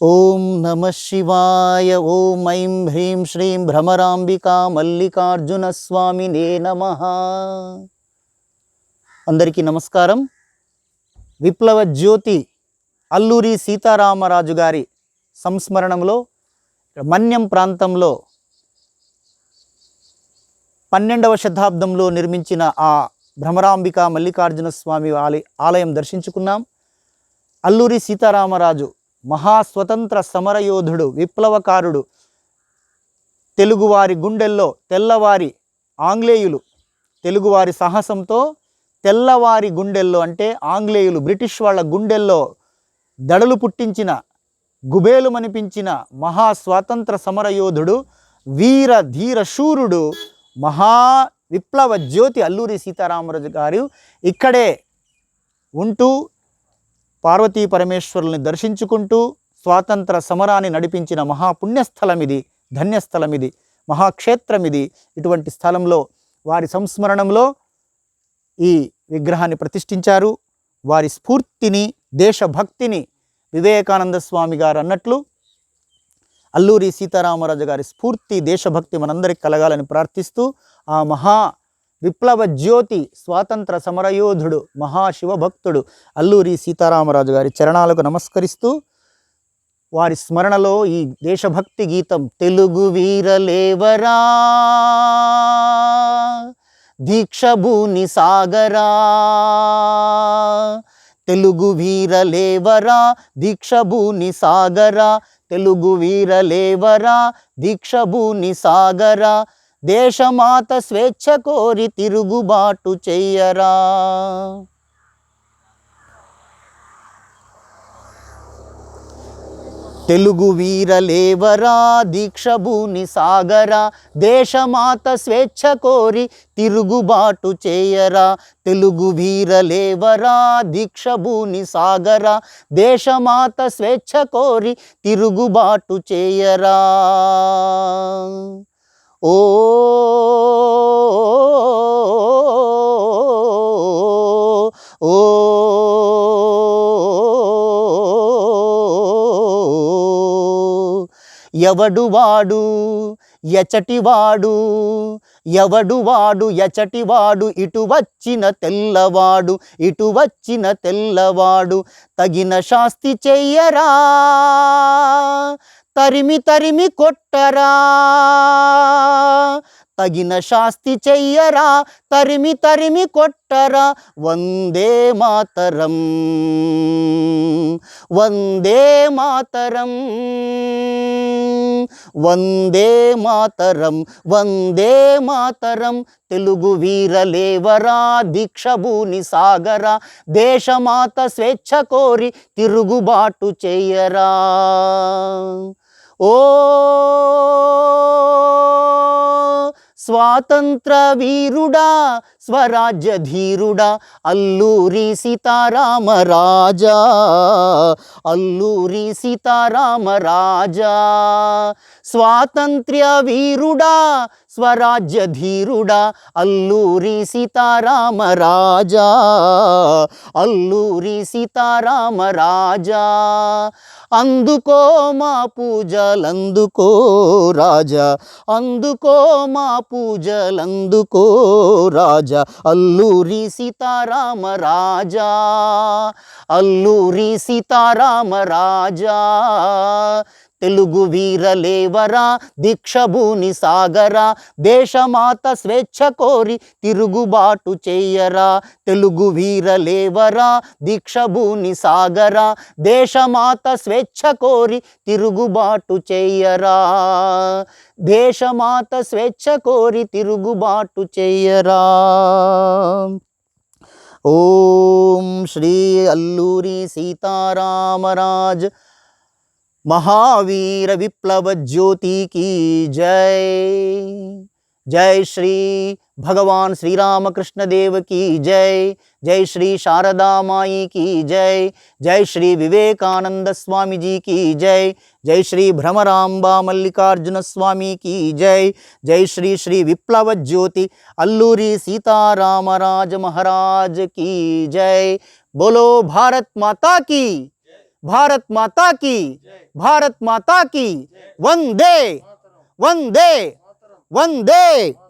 ఓం నమ శివాయ ఓం ఐం హ్రీం శ్రీం భ్రమరాంబికా మల్లికార్జున స్వామినే నమ. అందరికీ నమస్కారం. విప్లవ జ్యోతి అల్లూరి సీతారామరాజు గారి సంస్మరణంలో మన్యం ప్రాంతంలో పన్నెండవ శతాబ్దంలో నిర్మించిన ఆ భ్రమరాంబిక మల్లికార్జున స్వామి ఆలయ ఆలయం దర్శించుకున్నాం. అల్లూరి సీతారామరాజు మహాస్వతంత్ర సమరయోధుడు విప్లవకారుడు తెలుగువారి గుండెల్లో తెల్లవారి ఆంగ్లేయులు తెలుగువారి సాహసంతో తెల్లవారి గుండెల్లో అంటే ఆంగ్లేయులు బ్రిటిష్ వాళ్ళ గుండెల్లో దడలు పుట్టించిన గుబేలుమనిపించిన మహా స్వాతంత్ర సమరయోధుడు వీర ధీర శూరుడు మహా విప్లవ జ్యోతి అల్లూరి సీతారామరాజు గారు ఇక్కడే ఉంటూ పార్వతీ పరమేశ్వరుల్ని దర్శించుకుంటూ స్వాతంత్ర సమరాన్ని నడిపించిన మహాపుణ్యస్థలం ఇది ధన్యస్థలం ఇది మహాక్షేత్రం ఇది ఇటువంటి స్థలంలో వారి సంస్మరణంలో ఈ విగ్రహాన్ని ప్రతిష్ఠించారు. వారి స్ఫూర్తిని దేశభక్తిని వివేకానంద స్వామి గారు అన్నట్లు అల్లూరి సీతారామరాజు గారి స్ఫూర్తి దేశభక్తి మనందరికి కలగాలని ప్రార్థిస్తూ ఆ మహా విప్లవ జ్యోతి స్వాతంత్ర సమరయోధుడు మహాశివభక్తుడు అల్లూరి సీతారామరాజు గారి చరణాలకు నమస్కరిస్తూ వారి స్మరణలో ఈ దేశభక్తి గీతం తెలుగు వీరలేవరా దీక్షభూని సాగరా తెలుగు వీరలేవరా దీక్షభూని సాగరా తెలుగు వీరలేవరా దీక్షభూని సాగరా దేశమాత స్వేచ్ఛ కోరి తిరుగుబాటు చెయ్యరా. తెలుగు వీరలేవరా దీక్షభూని సాగరా దేశమాత స్వేచ్ఛ కోరి తిరుగుబాటు చేయరా తెలుగు వీరలేవరా దీక్షభూని సాగరా దేశమాత స్వేచ్ఛ కోరి తిరుగుబాటు చేయరా ఓ ఓ ఎవడు వాడు ఎచటివాడు ఎవడు వాడు ఎచటివాడు ఇటు వచ్చిన తెల్లవాడు ఇటు వచ్చిన తెల్లవాడు తగిన శాస్తి చెయ్యరా? తరిమి తరిమి కొట్టరా. తగిన శాస్తి చెయ్యరా. తరిమి తరిమి కొట్టరా. వందే మాతరం. వందే మాతరం. వందే మాతరం. వందే మాతరం. తెలుగు వీరలేవరా దీక్షభూని సాగరా. దేశమాత స్వేచ్ఛ కోరి తిరుగుబాటు చెయ్యరా. ఓ స్వాతంత్ర వీరుడా స్వరాజ్య ధీరుడా అల్లూరి సీతారామ రాజా అల్లూరి సీతారామ రాజా స్వాతంత్ర్య వీరుడా స్వరాజ్య ధీరుడా అల్లూరి సీతారామ రాజా అల్లూరి సీతారామ రాజా. అందుకో మా పూజలందుకో రాజా అందుకో మా పూజలందుకో రాజా అల్లూరి సీతారామ రాజా అల్లూరి సీతారామ రాజా. తెలుగు వీరలేవరా? దీక్షభూని సాగరా? దేశమాత స్వేచ్ఛ కోరి తిరుగుబాటు చేయరా? తెలుగు వీరలేవరా? దీక్షభూని సాగరా? దేశమాత స్వేచ్ఛ కోరి తిరుగుబాటు చేయరా? దేశమాత స్వేచ్ఛ కోరి తిరుగుబాటు చేయరా? ఓం శ్రీ అల్లూరి సీతారామరాజ్ महावीर विप्लव ज्योति की जय। जय श्री भगवान श्री राम कृष्ण देव की जय। जय श्री शारदा माई की जय। जय श्री विवेकानंद स्वामी जी की जय। जय श्री भ्रमरांबा मल्लिकार्जुन स्वामी की जय। जय श्री श्री विप्लव ज्योति अल्लूरी सीतारामराज महाराज की जय। बोलो भारत माता की भारत माता की भारत माता की वंदे वंदे वंदे।